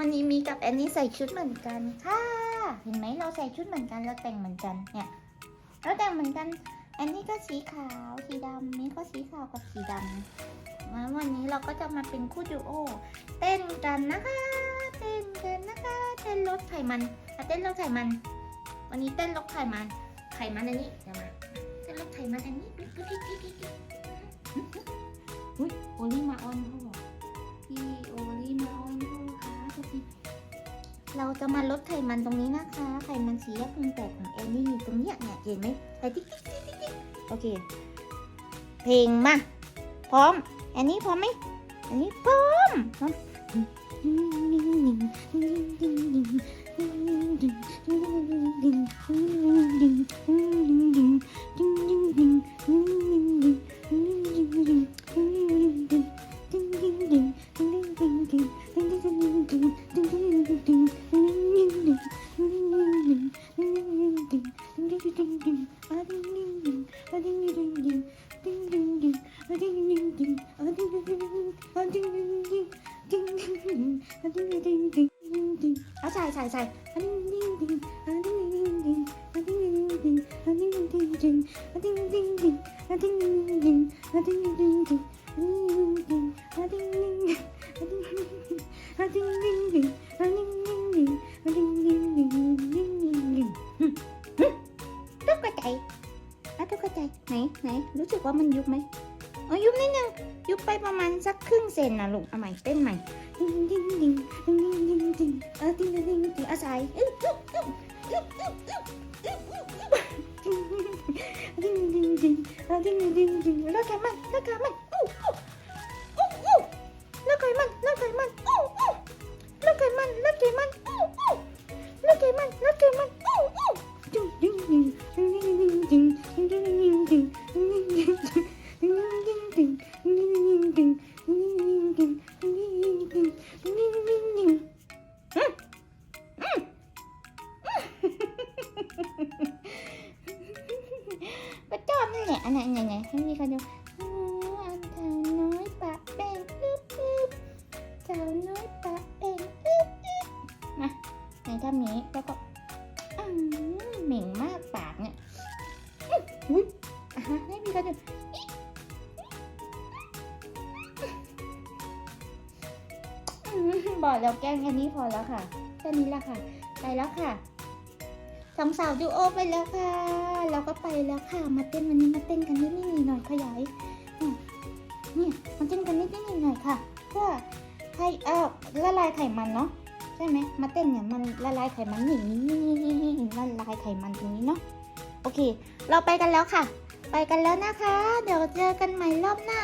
วันนี้มีกับแอนนี่ใส่ชุดเหมือนกันค่ะ เห็นไหมเราใส่ชุดเหมือนกันเราแต่งเหมือนกันเนี่ยเราแต่งเหมือนกัน แอนนี่ก็สีขาวสีดำนี่ก็สีขาวกับสีดำวันนี้เราก็จะมาเป็นคู่ดูโอเต้นกันนะคะ เต้นกันนะคะ เต้นรถไขมันเต้นรถไขมัน วันนี้เต้นรถไขมัน ไขมันอันนี้เดี๋ยวมาเต้นรถไขมันอันนี้ปิ๊บปิ๊บปิ๊บปิ๊บอุ้ยโอลี่มาออน เราจะมาลดไขมันตรงนี้นะคะ ไขมันสีแยกพุงแตกของแอนนี่ตรงเนี้ยเนี่ยเห็นไหมไปติ๊กติ๊กติ๊กติ๊กโอเค เพลงมา พร้อม แอนนี่พร้อมไหมแอนนี่พร้อมพร้อม আচ্ছা আচ্ছা আচ্ছা I think ไหนรู้สึกว่ามันยุบไหมเออยุบนิดนึงยุบไปประมาณสักครึ่งเซนน่ะลูกเอาใหม่เต้นใหม่ดิงดิงดิงดิงดิงดิงเออดิงดิงดิงงอาศัยดิงดิงดิงดิงดิงดิงดิงดิงดิงแล้วแกมันแล้วแกมันอู้อู้อู้แล้วแกมันแล้วแกมันอู้ อันแหละอันไหนไหนไหนให้พี่เดูอ๋ออันสาวน้อยปะแป้งอึ๊บอึ๊บสาวน้อยปะแป้งอึ๊บอึ๊บมาไหนท่านี้แล้วก็อืมเหม่งมากปากเนี่ยอื้ออุ้ยอะฮะให้พี่เดูอืมบอกแล้วแกล้งแค่นี้พอแล้วค่ะแค่นี้ละค่ะ ไปแล้วค่ะ สองสาวดูโอไปแล้วค่ะ เราก็ไปแล้วค่ะ มาเต้นวันนี้มาเต้นกันนิดๆหน่อยขยายเนี่ยเนี่ยมาเต้นกันนิดๆหน่อยค่ะ เพื่อให้เออละลายไขมันเนาะใช่ไหมมาเต้นเนี่ยมันละลายไขมันอย่างนี้ละลายไขมันตรงนี้เนาะโอเค เราไปกันแล้วค่ะ ไปกันแล้วนะคะ เดี๋ยวเจอกันใหม่รอบหน้า